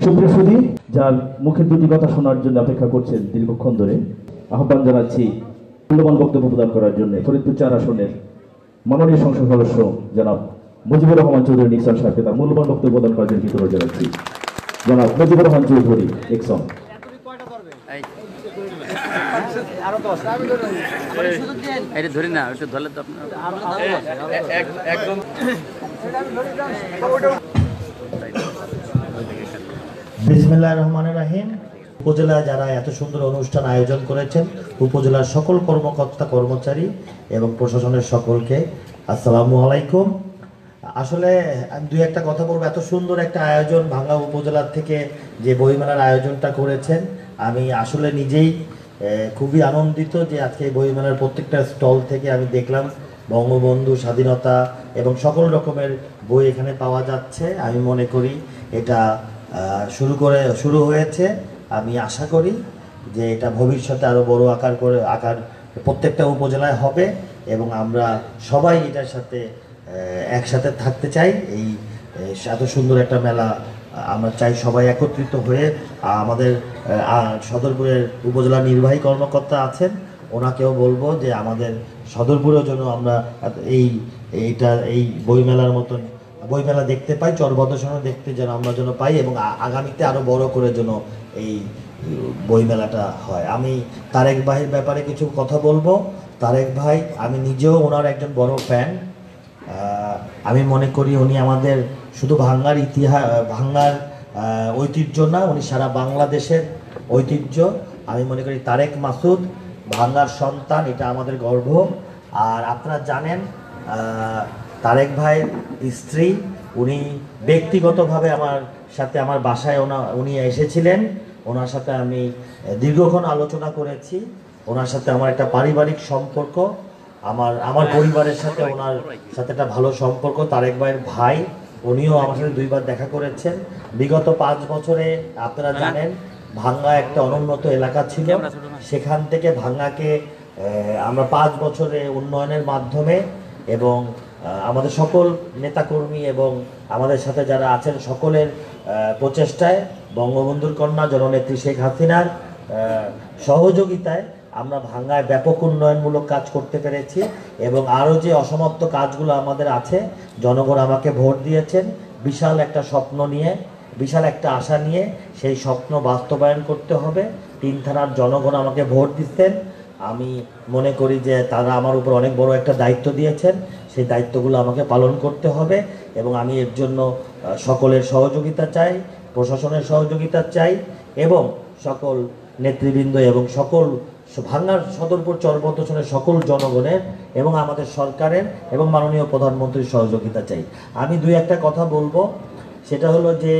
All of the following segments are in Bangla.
সুপ্রিয় সুদী যার মুখের দুটি কথা শোনার জন্য অপেক্ষা করছেন দীর্ঘক্ষণ ধরে আহ্বান জানাচ্ছি মূল্যবান বক্তব্য প্রদান করার জন্য ফরিদপুর চার আসনের মাননীয় সংসদ সদস্য জনাব মুজিবুর রহমান চৌধুরী নিক্সন সাহেবকে তার মূল্যবান বক্তব্য প্রদান করার জন্য কৃতজ্ঞতা জানাচ্ছি। জনাব মুজিবুর রহমান চৌধুরী নিক্সন এই এটা ধরি না ধরলে তো আপনার বিসমিল্লাহ রহমান রাহিম। উপজেলা যারা এত সুন্দর অনুষ্ঠান আয়োজন করেছেন, উপজেলার সকল কর্মকর্তা, কর্মচারী এবং প্রশাসনের সকলকে আসসালামু আলাইকুম। আসলে আমি দুই একটা কথা বলব। এত সুন্দর একটা আয়োজন ভাঙ্গা উপজেলার থেকে যে বইমেলার আয়োজনটা করেছেন, আমি আসলে নিজেই খুবই আনন্দিত যে আজকে বইমেলার প্রত্যেকটা স্টল থেকে আমি দেখলাম বঙ্গবন্ধু, স্বাধীনতা এবং সকল রকমের বই এখানে পাওয়া যাচ্ছে। আমি মনে করি এটা শুরু করে, শুরু হয়েছে। আমি আশা করি যে এটা ভবিষ্যতে আরও বড় আকার করে, আকার প্রত্যেকটা উপজেলায় হবে এবং আমরা সবাই এটার সাথে একসাথে থাকতে চাই। এই এত সুন্দর একটা মেলা আমরা চাই সবাই একত্রিত হয়ে আমাদের সদরপুরের উপজেলা নির্বাহী কর্মকর্তা আছেন। ওনাকেও বলব যে আমাদের সদরপুরের জন্য আমরা এই, এইটা, এই বইমেলার মতন বইমেলা দেখতে পাই, চরবদর্শনও দেখতে যেন আমরা যেন পাই এবং আগামীতে আরও বড় করে যেন এই বইমেলাটা হয়। আমি তারেক ভাইয়ের ব্যাপারে কিছু কথা বলব। তারেক ভাই, আমি নিজেও ওনার একজন বড় ফ্যান আমি মনে করি উনি আমাদের শুধু ভাঙ্গার ইতিহাস ভাঙ্গার ঐতিহ্য না, উনি সারা বাংলাদেশের ঐতিহ্য। আমি মনে করি তারেক মাসুদ, ভাঙ্গার সন্তান, এটা আমাদের গর্ব। আর আপনারা জানেন তারেক ভাইয়ের স্ত্রী উনি ব্যক্তিগতভাবে আমার সাথে আমার বাসায় ওনা উনি এসেছিলেন। ওনার সাথে আমি দীর্ঘক্ষণ আলোচনা করেছি। ওনার সাথে আমার একটা পারিবারিক সম্পর্ক। আমার আমার পরিবারের সাথে ওনার সাথে একটা ভালো সম্পর্ক। তারেক ভাইয়ের ভাই উনিও আমার সাথে দুইবার দেখা করেছেন। বিগত পাঁচ বছরে আপনারা জানেন ভাঙ্গা একটা অনুন্নত এলাকা ছিল। সেখান থেকে ভাঙ্গাকে আমরা পাঁচ বছরে উন্নয়নের মাধ্যমে এবং আমাদের সকল নেতাকর্মী এবং আমাদের সাথে যারা আছেন সকলের প্রচেষ্টায় বঙ্গবন্ধুর কন্যা জননেত্রী শেখ হাসিনার সহযোগিতায় আমরা ভাঙ্গায় ব্যাপক উন্নয়নমূলক কাজ করতে পেরেছি এবং আরও যে অসমাপ্ত কাজগুলো আমাদের আছে, জনগণ আমাকে ভোট দিয়েছেন। বিশাল একটা স্বপ্ন নিয়ে, বিশাল একটা আশা নিয়ে সেই স্বপ্ন বাস্তবায়ন করতে হবে। তিন থানার জনগণ আমাকে ভোট দিচ্ছেন। আমি মনে করি যে তারা আমার উপর অনেক বড় একটা দায়িত্ব দিয়েছেন। সেই দায়িত্বগুলো আমাকে পালন করতে হবে এবং আমি এর জন্য সকলের সহযোগিতা চাই, প্রশাসনের সহযোগিতা চাই এবং সকল নেতৃবৃন্দ এবং সকল ভাঙ্গার সদরপুর চরবদ্দশনের সকল জনগণের এবং আমাদের সরকারের এবং মাননীয় প্রধানমন্ত্রীর সহযোগিতা চাই। আমি দুই একটা কথা বলব। সেটা হলো যে,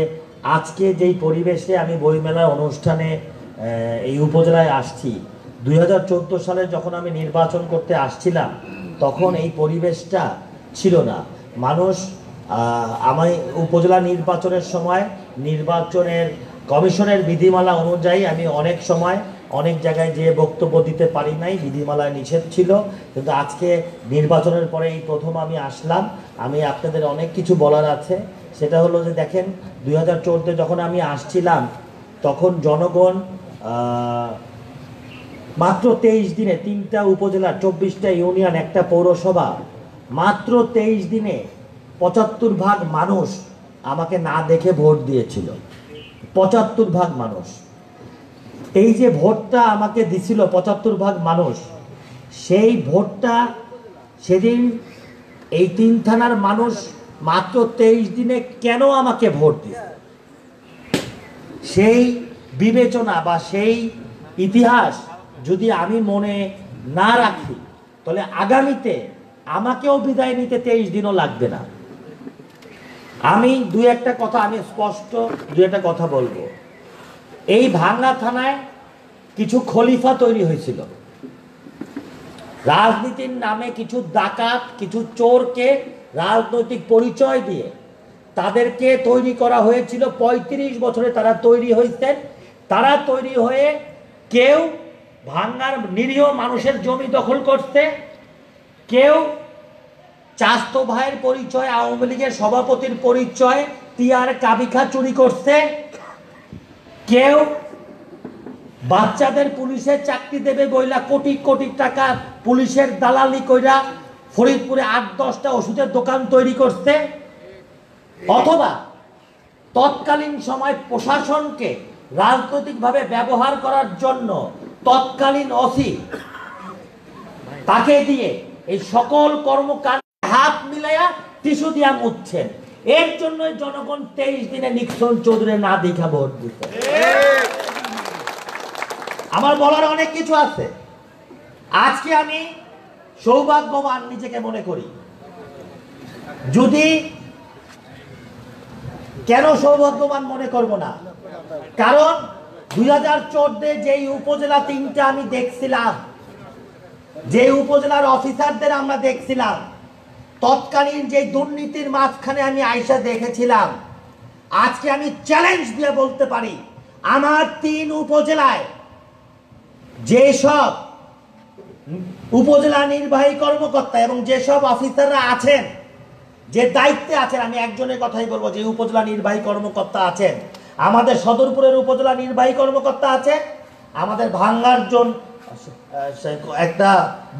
আজকে যেই পরিবেশে আমি বইমেলার অনুষ্ঠানে এই উপজেলায় আসছি, দুই হাজার চোদ্দ সালে যখন আমি নির্বাচন করতে আসছিলাম তখন এই পরিবেশটা ছিল না। মানুষ আমি উপজেলা নির্বাচনের সময়, নির্বাচনের কমিশনের বিধিমালা অনুযায়ী আমি অনেক সময় অনেক জায়গায় যে বক্তব্য দিতে পারি নাই বিধিমালায় নিষেধ ছিল। কিন্তু আজকে নির্বাচনের পরে এই প্রথম আমি আসলাম। আমি আপনাদের অনেক কিছু বলার আছে। সেটা হলো যে দেখেন, দুই হাজার যখন আমি আসছিলাম, তখন জনগণ মাত্র তেইশ দিনে তিনটা উপজেলা চব্বিশটা ইউনিয়ন, একটা পৌরসভা। মাত্র তেইশ দিনে পঁচাত্তর ভাগ মানুষ আমাকে না দেখে ভোট দিয়েছিল। পঁচাত্তর ভাগ মানুষ। এই যে ভোটটা আমাকে দিছিল পঁচাত্তর ভাগ মানুষ, সেই ভোটটা সেদিন এই তিন থানার মানুষ মাত্র তেইশ দিনে কেন আমাকে ভোট দিছে সেই বিবেচনা বা সেই ইতিহাস যদি আমি মনে না রাখি, তাহলে আগামীতে আমাকেও বিদায় নিতে তেইশ দিনও লাগবে না। আমি দু একটা কথা, আমি স্পষ্ট দু একটা কথা বলব। এই ভাঙ্গা থানায় কিছু খলিফা তৈরি হয়েছিল। রাজনীতির নামে কিছু ডাকাত, কিছু চোরকে রাজনৈতিক পরিচয় দিয়ে তাদেরকে তৈরি করা হয়েছিল। ৩৫ বছরে তারা তৈরি হয়েছেন। তারা তৈরি হয়ে কেউ ভাঙ্গার নিরীহ মানুষের জমি দখল করতে কেউ চাস্তো ভাইয়ের পরিচয়, আওয়ামী লীগের সভাপতির পরিচয় টিয়ার কাবিখা চুরি করছে। কেউ বাচ্চাদের পুলিশের চাকরি দেবে বইলা কোটি কোটি টাকা পুলিশের দালালি কইরা ফরিদপুরে আট, দশটা ওষুধের দোকান তৈরি করছে। অথবা তৎকালীন সময় প্রশাসনকে রাজনৈতিকভাবে ব্যবহার করার জন্য তৎকালীন অসি তাকে দিয়ে এই সকল কর্মকাণ্ড হাত মিলাইয়া টিস্যু দিয়া মুচ্ছেন। এর জন্য জনগণ তেইশ দিনে নিক্সন চৌধুরী না দেখা ভোট দিতে। আমার বলার অনেক কিছু আছে। আজকে আমি সৌভাগ্যবান নিজেকে মনে করি। যদি কেন সৌভাগ্যবান মনে করব না? কারণ হাজার যেই উপজেলা আমি দেখছিলাম উপজেলার অফিসারদের আমরা দেখছিলাম, তৎকালীন যে দুর্নীতির মাঝখানে আমি আইসা দেখেছিলাম, আজকে আমি চ্যালেঞ্জ দিয়ে বলতে পারি, আমার তিন উপজেলায় যেসব উপজেলা নির্বাহী কর্মকর্তা এবং যেসব অফিসাররা আছেন, যে দায়িত্বে আছেন, আমি একজনের কথাই বলব যে উপজেলা নির্বাহী কর্মকর্তা আছেন আমাদের সদরপুরের উপজেলা নির্বাহী কর্মকর্তা আছে। আমাদের ভাঙ্গার জন একটা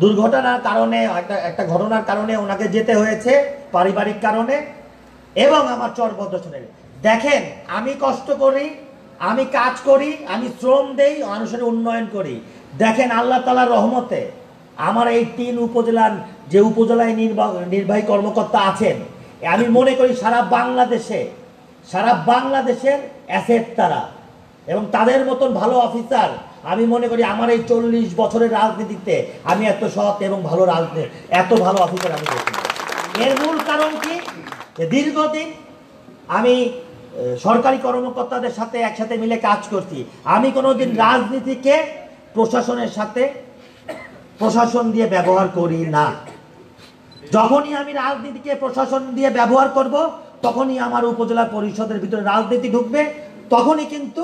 দুর্ঘটনার কারণে, একটা একটা ঘটনার কারণে ওনাকে যেতে হয়েছে পারিবারিক কারণে এবং আমার চরভদ্রসনের দেখেন, আমি কষ্ট করি, আমি কাজ করি, আমি শ্রম দেই, মানুষের উন্নয়ন করি। দেখেন, আল্লাহ তালার রহমতে আমার এই তিন উপজেলার যে উপজেলায় নির্বাহ নির্বাহী কর্মকর্তা আছেন, আমি মনে করি সারা বাংলাদেশে সারা বাংলাদেশের অ্যাসেট তারা। এবং তাদের মতন ভালো অফিসার আমি মনে করি আমার এই চল্লিশ বছরের রাজনীতিতে আমি এত সৎ এবং ভালো রাজনীতি, এত ভালো অফিসার আমি দেখি এর মূল কারণ কি? দীর্ঘদিন আমি সরকারি কর্মকর্তাদের সাথে একসাথে মিলে কাজ করছি। আমি কোনোদিন রাজনীতিকে প্রশাসনের সাথে, প্রশাসন দিয়ে ব্যবহার করি না। যখনই আমি রাজনীতিকে প্রশাসন দিয়ে ব্যবহার করব তখনই আমার উপজেলা পরিষদের ভিতরে রাজনীতি ঢুকবে, তখনই কিন্তু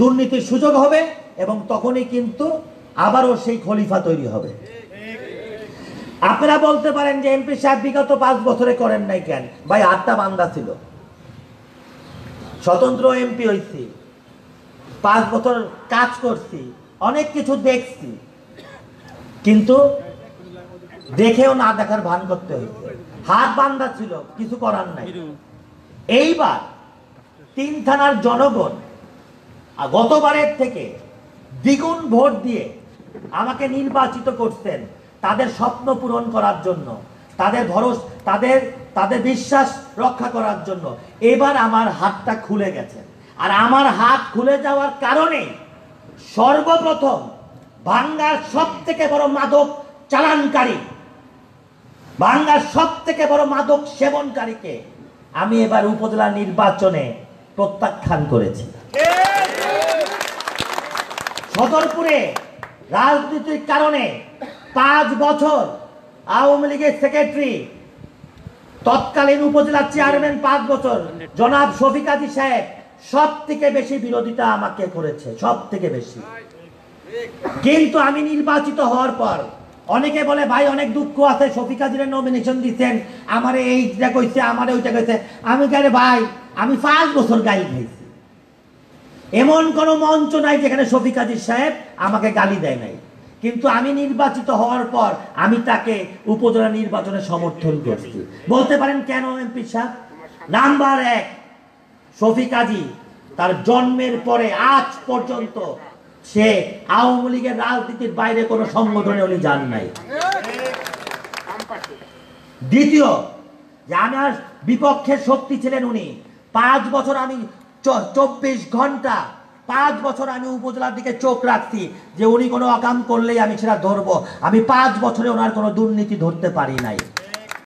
দুর্নীতির সুযোগ হবে এবং তখনই কিন্তু আবারও সেই খলিফা তৈরি হবে। আপনারা বলতে পারেন যে এমপি সাহেব বিগত পাঁচ বছরে করেন নাই কেন? ভাই, আটটা বান্দা ছিল। স্বতন্ত্র এমপি হয়েছি পাঁচ বছর কাজ করছি, অনেক কিছু দেখছি। কিন্তু দেখেও না দেখার ভান করতে হয়েছে হাত বান্ধা ছিল, কিছু করার নাই। এইবার তিন থানার জনগণ গতবারের থেকে দ্বিগুণ ভোট দিয়ে আমাকে নির্বাচিত করতেন তাদের স্বপ্ন পূরণ করার জন্য, তাদের ভরস, তাদের তাদের বিশ্বাস রক্ষা করার জন্য এবার আমার হাতটা খুলে গেছে। আর আমার হাত খুলে যাওয়ার কারণে সর্বপ্রথম বাংলার সব থেকে বড় মাদক চালানকারী বাংলার সব থেকে বড় মাদক সেবনকারীকে আমি এবার উপজেলা নির্বাচনে প্রত্যাখ্যান করেছি। সদরপুরে রাজনীতির কারণে পাঁচ বছর আওয়ামী লীগের সেক্রেটারি, তৎকালীন উপজেলা চেয়ারম্যান পাঁচ বছর, জনাব শফিক আদি সাহেব সব থেকে বেশি বিরোধিতা আমাকে করেছে সব থেকে বেশি। কিন্তু আমি নির্বাচিত হওয়ার পর অনেকে বলে, ভাই, অনেক দুঃখ আছে, শফিক হাজিরের নমিনেশন দিচ্ছেন আমার এইটা কইছে, আমার ওইটা কইছে। আমি কেন ভাই, আমি পাঁচ বছর গালি খাইছি। এমন কোনো মঞ্চ নাই যেখানে শফিক হাজির সাহেব আমাকে গালি দেয় নাই। কিন্তু আমি নির্বাচিত হওয়ার পর আমি তাকে উপজেলা নির্বাচনে সমর্থন করছি। বলতে পারেন কেন এমপি সাহেব? নাম্বার এক, শফিক আজি তার জন্মের পরে আজ পর্যন্ত সে আওয়ামী লীগের রাজনীতির বাইরে কোনো সংগঠনে উনি যান নাই। দ্বিতীয় যে আমার বিপক্ষের শক্তি ছিলেন উনি। পাঁচ বছর আমি চব্বিশ ঘণ্টা, পাঁচ বছর আমি উপজেলার দিকে চোখ রাখছি যে উনি কোনো অকাম করলেই আমি সেটা ধরবো। আমি পাঁচ বছরে ওনার কোনো দুর্নীতি ধরতে পারি নাই।